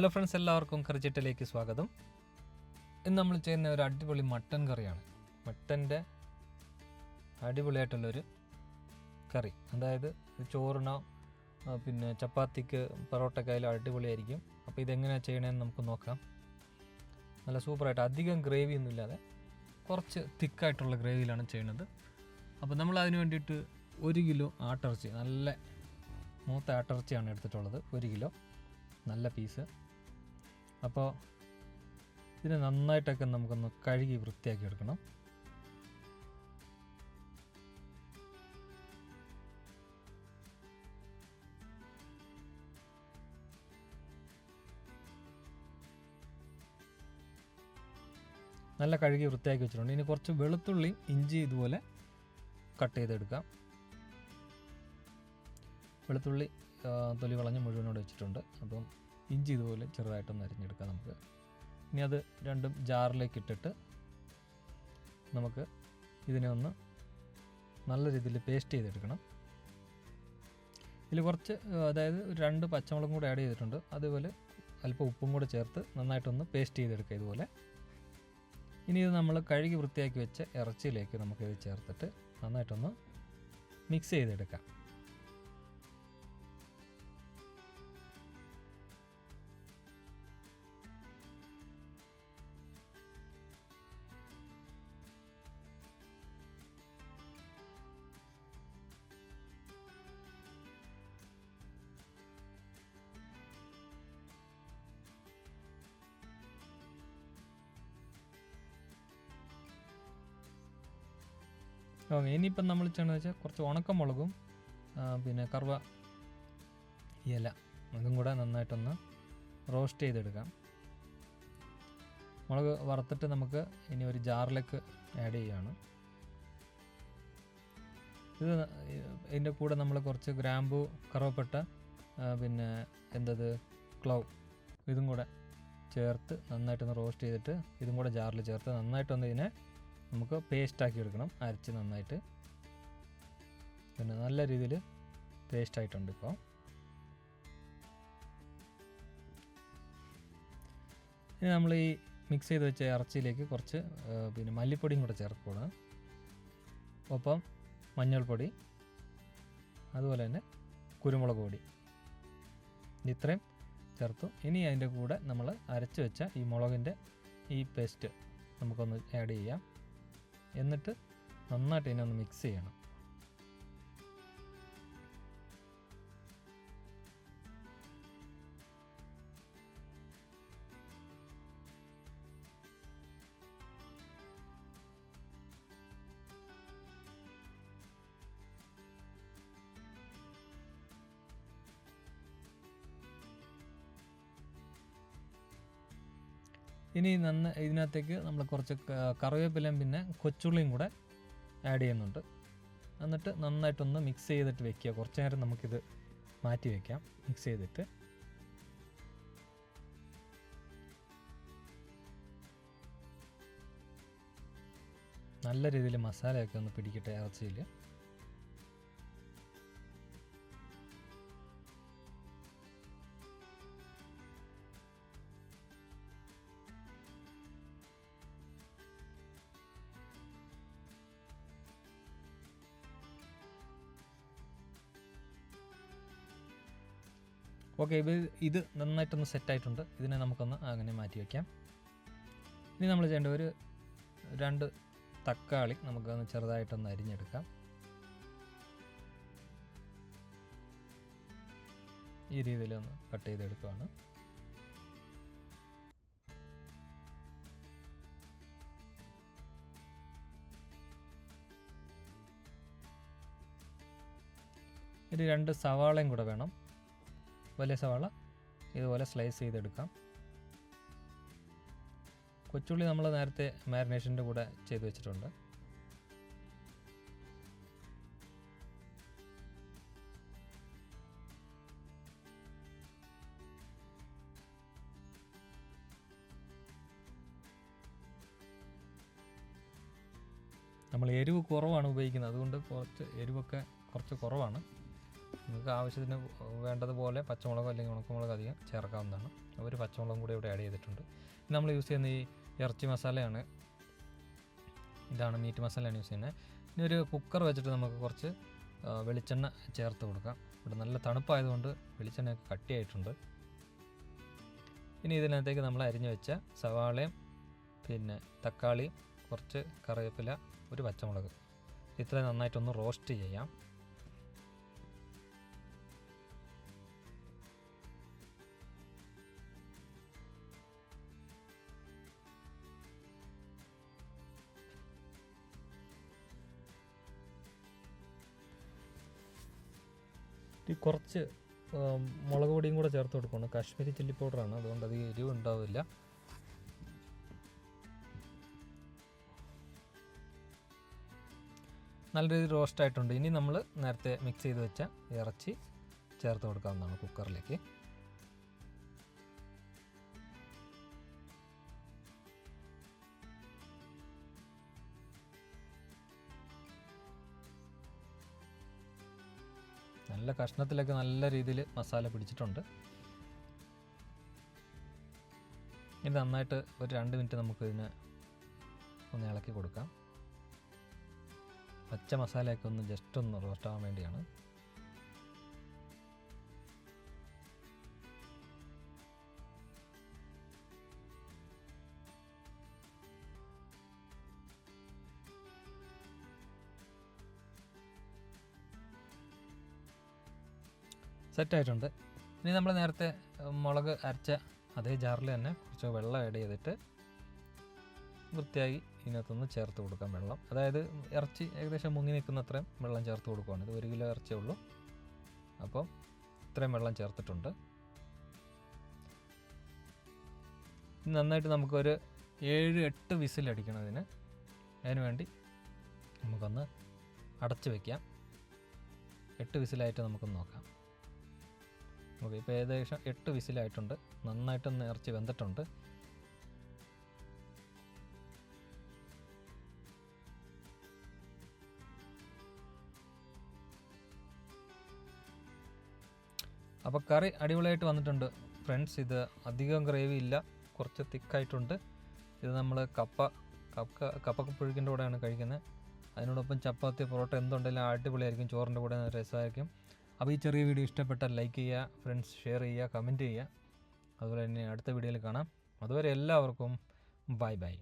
Hello friends എല്ലാവർക്കും കറിച്ചിട്ടിലേക്ക് സ്വാഗതം. ഇന്ന് നമ്മൾ ചെയ്യുന്ന ഒരു അടിപൊളി മട്ടൻ കറിയാണ്. മട്ടന്റെ അടിപൊളിയായിട്ടുള്ളൊരു കറി. അതായത് ചോറിനോ പിന്നെ ചപ്പാത്തിക്ക് പൊറോട്ടക്കായാലും അടിപൊളിയായിരിക്കും. അപ്പോൾ ഇതെങ്ങനെയാണ് ചെയ്യണമെന്ന് നമുക്ക് നോക്കാം. നല്ല സൂപ്പറായിട്ട് അധികം ഗ്രേവി ഒന്നും ഇല്ലാതെ കുറച്ച് തിക്കായിട്ടുള്ള ഗ്രേവിയിലാണ് ചെയ്യുന്നത്. അപ്പോൾ നമ്മൾ അതിന് വേണ്ടിയിട്ട് ഒരു കിലോ ആട്ടിറച്ചി നല്ല മൂത്ത ആട്ടിറച്ചിയാണ് എടുത്തിട്ടുള്ളത്. ഒരു കിലോ നല്ല പീസ് അപ്പോൾ ഇതിനെ നന്നായിട്ടൊക്കെ നമുക്കൊന്ന് കഴുകി വൃത്തിയാക്കി എടുക്കണം. നല്ല കഴുകി വൃത്തിയാക്കി വെച്ചിട്ടുണ്ട്. ഇനി കുറച്ച് വെളുത്തുള്ളി ഇഞ്ചി ഇതുപോലെ കട്ട് ചെയ്തെടുക്കാം. വെളുത്തുള്ളി തൊലി കളഞ്ഞ് മുഴുവനോട് വെച്ചിട്ടുണ്ട്. അപ്പം ഇഞ്ചി ഇതുപോലെ ചെറുതായിട്ടൊന്ന് അരിഞ്ഞെടുക്കാം നമുക്ക്. ഇനി അത് രണ്ടും ജാറിലേക്ക് ഇട്ടിട്ട് നമുക്ക് ഇതിനെ ഒന്ന് നല്ല രീതിയിൽ പേസ്റ്റ് ചെയ്തെടുക്കണം. ഇതിൽ കുറച്ച് അതായത് രണ്ട് പച്ചമുളകും കൂടെ ആഡ് ചെയ്തിട്ടുണ്ട്. അതുപോലെ അല്പം ഉപ്പും കൂടെ ചേർത്ത് നന്നായിട്ടൊന്ന് പേസ്റ്റ് ചെയ്തെടുക്കുക ഇതുപോലെ. ഇനി ഇത് നമ്മൾ കഴുകി വൃത്തിയാക്കി വെച്ച ഇറച്ചിയിലേക്ക് നമുക്കിത് ചേർത്തിട്ട് നന്നായിട്ടൊന്ന് മിക്സ് ചെയ്തെടുക്കാം. ഓക്കെ ഇനിയിപ്പം നമ്മൾ ചെയ്യണമെന്ന് വെച്ചാൽ കുറച്ച് ഉണക്കമുളകും പിന്നെ കറുവ ഇല അതും കൂടെ നന്നായിട്ടൊന്ന് റോസ്റ്റ് ചെയ്തെടുക്കാം. മുളക് വറുത്തിട്ട് നമുക്ക് ഇനി ഒരു ജാറിലേക്ക് ആഡ് ചെയ്യുകയാണ് ഇത് ഇതിന്റെ കൂടെ നമ്മൾ കുറച്ച് ഗ്രാമ്പു കറുവപ്പെട്ട പിന്നെ എന്തത് ക്ലൗ ഇതും കൂടെ ചേർത്ത് നന്നായിട്ടൊന്ന് റോസ്റ്റ് ചെയ്തിട്ട് ഇതും കൂടെ ജാറിൽ ചേർത്ത് നന്നായിട്ടൊന്ന് ഇതിനെ നമുക്ക് പേസ്റ്റ് ആക്കി എടുക്കണം അരച്ച് നന്നായിട്ട്. പിന്നെ നല്ല രീതിയിൽ പേസ്റ്റ് ആയിട്ടുണ്ട് ഇപ്പോൾ ഇനി നമ്മൾ ഈ മിക്സ് ചെയ്ത് വെച്ച ഇറച്ചിയിലേക്ക് കുറച്ച് പിന്നെ മല്ലിപ്പൊടിയും കൂടെ ചേർക്കണം ഒപ്പം മഞ്ഞൾപ്പൊടി അതുപോലെ തന്നെ കുരുമുളക് പൊടി. ഇത്രയും ചേർത്തു. ഇനി അതിന്റെ കൂടെ നമ്മൾ അരച്ച് വെച്ച ഈ മുളകിന്റെ ഈ പേസ്റ്റ് നമുക്കൊന്ന് ആഡ് ചെയ്യാം. എന്നിട്ട് നന്നായിട്ട് ഇതിനെ ഒന്ന് മിക്സ് ചെയ്യണം. ഇനി നന്ന് ഇതിനകത്തേക്ക് നമ്മൾ കുറച്ച് കറിവേപ്പിലയും പിന്നെ കൊച്ചുള്ളിയും കൂടെ ആഡ് ചെയ്യുന്നുണ്ട്. എന്നിട്ട് നന്നായിട്ടൊന്ന് മിക്സ് ചെയ്തിട്ട് വെക്കുക. കുറച്ച് നേരം നമുക്കിത് മാറ്റി വയ്ക്കാം മിക്സ് ചെയ്തിട്ട്. നല്ല രീതിയിൽ മസാലയൊക്കെ ഒന്ന് പിടിക്കട്ടെ ഇറച്ചിയിൽ ഓക്കെ ഇത് നന്നായിട്ടൊന്ന് സെറ്റായിട്ടുണ്ട്. ഇതിനെ നമുക്കൊന്ന് അങ്ങനെ മാറ്റി വയ്ക്കാം ഇനി നമ്മൾ ചെയ്യേണ്ട ഒരു രണ്ട് തക്കാളി നമുക്കൊന്ന് ചെറുതായിട്ടൊന്ന് അരിഞ്ഞെടുക്കാം. ഈ രീതിയിലൊന്ന് കട്ട് ചെയ്തെടുക്കുകയാണ് ഒരു രണ്ട് സവാളയും കൂടെ വേണം. വലിയ സവാള ഇതുപോലെ സ്ലൈസ് ചെയ്തെടുക്കാം. കൊച്ചുള്ളി നമ്മൾ നേരത്തെ മാരിനേഷന്റെ കൂടെ ചെയ്തു വെച്ചിട്ടുണ്ട്. നമ്മൾ എരിവ് കുറവാണ് ഉപയോഗിക്കുന്നത്. അതുകൊണ്ട് കുറച്ച് എരിവൊക്കെ കുറച്ച് കുറവാണ്. നിങ്ങൾക്ക് ആവശ്യത്തിന് വേണ്ടതുപോലെ പച്ചമുളക് അല്ലെങ്കിൽ ഉണക്കമുളക് അധികം ചേർക്കാവുന്നതാണ്. ഒരു പച്ചമുളകും കൂടി ഇവിടെ ആഡ് ചെയ്തിട്ടുണ്ട്. നമ്മൾ യൂസ് ചെയ്യുന്ന ഈ ഇറച്ചി മസാലയാണ്. ഇതാണ് മീറ്റ് മസാലയാണ് യൂസ് ചെയ്യുന്നത്. ഇനി ഒരു കുക്കർ വെച്ചിട്ട് നമുക്ക് കുറച്ച് വെളിച്ചെണ്ണ ചേർത്ത് കൊടുക്കാം. ഇവിടെ നല്ല തണുപ്പായതുകൊണ്ട് വെളിച്ചെണ്ണയൊക്കെ കട്ടിയായിട്ടുണ്ട്. ഇനി ഇതിനകത്തേക്ക് നമ്മൾ അരിഞ്ഞു വെച്ച സവാളയും പിന്നെ തക്കാളി കുറച്ച് കറിവേപ്പില ഒരു പച്ചമുളക്. ഇത്രയും നന്നായിട്ടൊന്ന് റോസ്റ്റ് ചെയ്യാം. ഈ കുറച്ച് മുളക് പൊടിയും കൂടെ ചേർത്ത് കൊടുക്കണം. കാശ്മീരി ചില്ലി പൗഡറാണ്. അതുകൊണ്ട് അത് എരിവ് ഉണ്ടാവില്ല. നല്ല രീതിയിൽ റോസ്റ്റ് ആയിട്ടുണ്ട്. ഇനി നമ്മൾ നേരത്തെ മിക്സ് ചെയ്ത് വെച്ച ഇറച്ചി ചേർത്ത് കൊടുക്കാവുന്നതാണ് കുക്കറിലേക്ക് നല്ല കഷ്ണത്തിലൊക്കെ നല്ല രീതിയിൽ മസാല പിടിച്ചിട്ടുണ്ട്. ഇത് നന്നായിട്ട് ഒരു രണ്ട് മിനിറ്റ് നമുക്ക് ഇതിന് ഒന്ന് ഇളക്കി കൊടുക്കാം. പച്ച മസാലയൊക്കെ ഒന്ന് ജസ്റ്റ് ഒന്ന് റോസ്റ്റ് ആവാൻ വേണ്ടിയാണ്. സെറ്റായിട്ടുണ്ട്. ഇനി നമ്മൾ നേരത്തെ മുളക് അരച്ച അതേ ജാറിൽ തന്നെ കുറച്ച് വെള്ളം ആഡ് ചെയ്തിട്ട് വൃത്തിയായി ഇതിനകത്തൊന്ന് ചേർത്ത് കൊടുക്കാം വെള്ളം. അതായത് ഇറച്ചി ഏകദേശം മുങ്ങി നിൽക്കുന്ന അത്രയും വെള്ളം ചേർത്ത് കൊടുക്കുവാണ്. ഇത് ഒരു കിലോ ഇറച്ചിയേ ഉള്ളൂ. അപ്പോൾ ഇത്രയും വെള്ളം ചേർത്തിട്ടുണ്ട്. നന്നായിട്ട് നമുക്കൊരു ഏഴ് എട്ട് വിസിലടിക്കണതിന് അതിന് വേണ്ടി നമുക്കൊന്ന് അടച്ചു വയ്ക്കാം എട്ട് വിസിലായിട്ട് നമുക്കൊന്ന് നോക്കാം. ഓക്കെ ഇപ്പോൾ ഏകദേശം എട്ട് വിസിലായിട്ടുണ്ട്. നന്നായിട്ട് നേർച്ച് വെന്തിട്ടുണ്ട്. അപ്പോൾ കറി അടിപൊളിയായിട്ട് വന്നിട്ടുണ്ട്. ഫ്രണ്ട്സ് ഇത് അധികം ഗ്രേവി ഇല്ല. കുറച്ച് തിക്കായിട്ടുണ്ട്. ഇത് നമ്മൾ കപ്പ കപ്പ കപ്പക്കപ്പുഴുക്കിന്റെ കൂടെയാണ് കഴിക്കുന്നത്. അതിനോടൊപ്പം ചപ്പാത്തി പൊറോട്ട എന്തുണ്ടെങ്കിലും അടിപൊളിയായിരിക്കും. ചോറിന്റെ കൂടെ രസമായിരിക്കും. അപ്പോൾ ഈ ചെറിയ വീഡിയോ ഇഷ്ടപ്പെട്ടാൽ ലൈക്ക് ചെയ്യുക ഫ്രണ്ട്സ് ഷെയർ ചെയ്യുക കമന്റ് ചെയ്യുക. അതുപോലെ തന്നെ അടുത്ത വീഡിയോയിൽ കാണാം. അതുവരെ എല്ലാവർക്കും ബൈ ബൈ